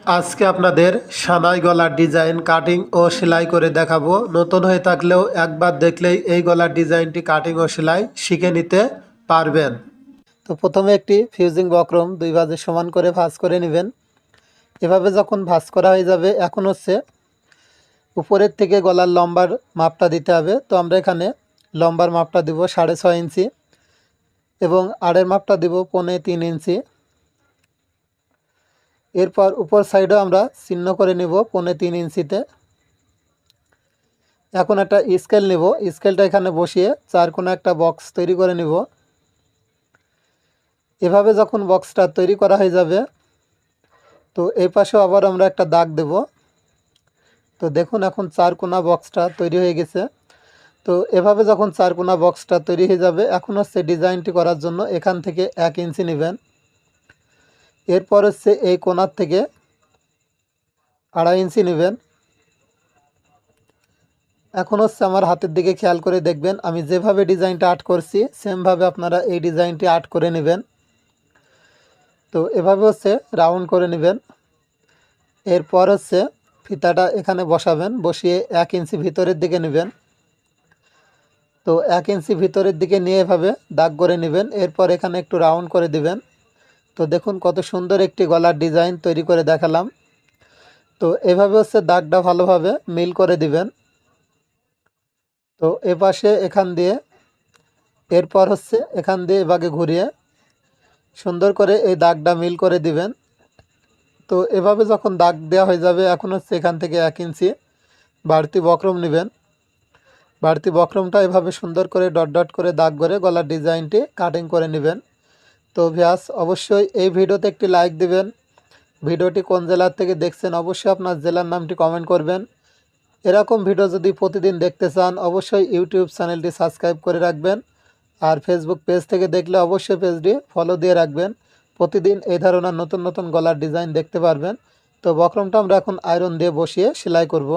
আজকে আপনাদের সানাই গলার ডিজাইন কাটিং ও সেলাই করে দেখাবো। নতুন হয়ে থাকলেও একবার দেখলেই এই গলার ডিজাইনটি কাটিং ও সেলাই শিখে নিতে পারবেন। তো প্রথমে একটি ফিউজিং বক্রম দুই বাজে সমান করে ভাঁজ করে নেবেন। এভাবে যখন ভাঁজ করা হয়ে যাবে, এখন হচ্ছে উপরের থেকে গলার লম্বার মাপটা দিতে হবে। তো আমরা এখানে লম্বার মাপটা দিব সাড়ে ছয় ইঞ্চি এবং আড়ের মাপটা দিব পৌনে তিন ইঞ্চি। এরপর উপর সাইডও আমরা চিহ্ন করে নেব পৌনে তিন ইঞ্চিতে। এখন একটা স্কেল নেব। স্কেলটা এখানে বসিয়ে চার কোনো একটা বক্স তৈরি করে নেব। এভাবে যখন বক্সটা তৈরি করা হয়ে যাবে, তো এই পাশেও আবার আমরা একটা দাগ দেব। তো দেখুন এখন চার কোনা বক্সটা তৈরি হয়ে গেছে। তো এভাবে যখন চার কোনা বক্সটা তৈরি হয়ে যাবে এখন হচ্ছে ডিজাইনটি করার জন্য এখান থেকে এক ইঞ্চি নেবেন। এরপর হচ্ছে এই কোনার থেকে আড়াই ইঞ্চি নেবেন। এখন হচ্ছে আমার হাতের দিকে খেয়াল করে দেখবেন, আমি যেভাবে ডিজাইনটা আর্ট করছি, সেমভাবে আপনারা এই ডিজাইনটি আর্ট করে নেবেন। তো এভাবে হচ্ছে রাউন্ড করে নেবেন। এরপর হচ্ছে ফিতাটা এখানে বসাবেন, বসিয়ে এক ইঞ্চি ভিতরের দিকে নেবেন। তো এক ইঞ্চি ভিতরের দিকে নিয়ে এভাবে দাগ করে নেবেন, এরপর এখানে একটু রাউন্ড করে দিবেন। তো দেখুন কত সুন্দর একটি গলার ডিজাইন তৈরি করে দেখালাম। তো এভাবে হচ্ছে দাগটা ভালোভাবে মিল করে দিবেন। তো এপাশে এখান দিয়ে, এরপর হচ্ছে এখান দিয়ে এভাবে ঘুরিয়ে সুন্দর করে এই দাগটা মিল করে দিবেন। তো এভাবে যখন দাগ দেওয়া হয়ে যাবে, এখন হচ্ছে এখান থেকে এক ইঞ্চি বাড়তি বক্রম নেবেন। বাড়তি বক্রমটা এভাবে সুন্দর করে ডট ডট করে দাগ করে গলার ডিজাইনটি কাটিং করে নেবেন। তো ভিয়াস অবশ্যই এই ভিডিওতে একটি লাইক দিবেন। ভিডিওটি কোন জেলার থেকে দেখছেন অবশ্যই আপনার জেলার নামটি কমেন্ট করবেন। এরকম ভিডিও যদি প্রতিদিন দেখতে চান, অবশ্যই ইউটিউব চ্যানেলটি সাবস্ক্রাইব করে রাখবেন। আর ফেসবুক পেজ থেকে দেখলে অবশ্যই পেজটি ফলো দিয়ে রাখবেন। প্রতিদিন এই ধরনের নতুন নতুন গলার ডিজাইন দেখতে পারবেন। তো বক্রমটা আমরা এখন আয়রন দিয়ে বসিয়ে সেলাই করব।